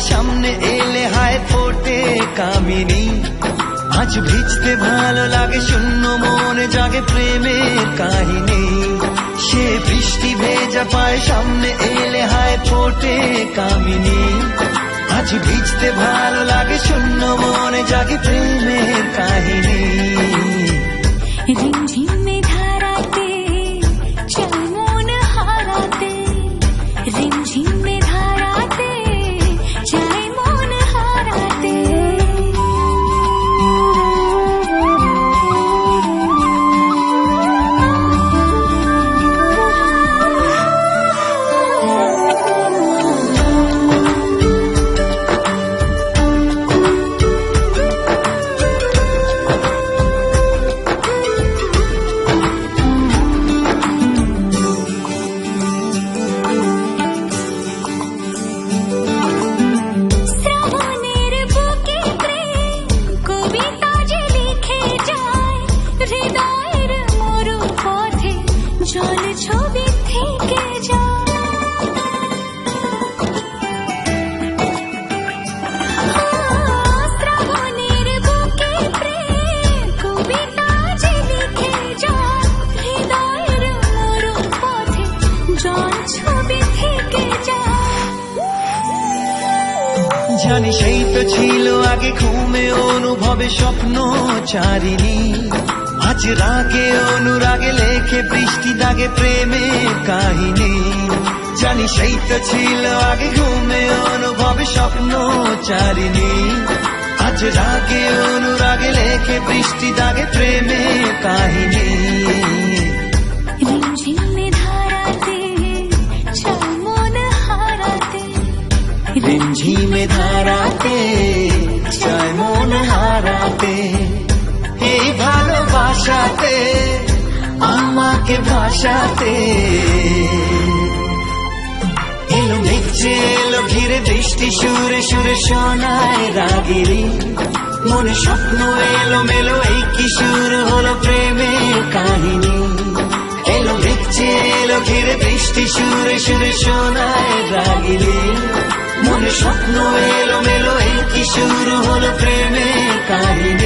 সামনে এলে হায় ফোটে কামিনী আজ ভিজতে ভালো লাগে শূন্য মনে জাগে প্রেমের কাহিনী সে বৃষ্টি ভেজা পায় সামনে এলে হায় ফোটে কামিনী আজ ভিজতে ভালো লাগে শূন্য মনে জাগে প্রেমের কাহিনী জানি সেই তো ছিল আগে ঘুমে অনুভবে স্বপ্ন চারিনি আজ রাগে অনুরাগে লেখে বৃষ্টি দাগে প্রেমে কাহিনী। জানি সেই তো ছিল আগে ঘুমে অনুভবে স্বপ্ন চারিনি আজ রাগে অনুরাগে লেখে বৃষ্টি দাগে প্রেমে কাহিনী। রিমঝিমে ধারাতে চায় মন হারাতে এই ভালোবাসাতে আমাকে ভাসাতে এলো এলো ঘিরে সুরে সুরে শোনায় রাগিরি মনে স্বপ্ন এলো মেলো এই কিশোর হলো প্রেমের কাহিনী ঘিরে বৃষ্টি সুরে সুরে শোনায় রাগিলি। মনে স্বপ্ন এলো মেলো এই কি শুরু হলো প্রেমের কাহিনী?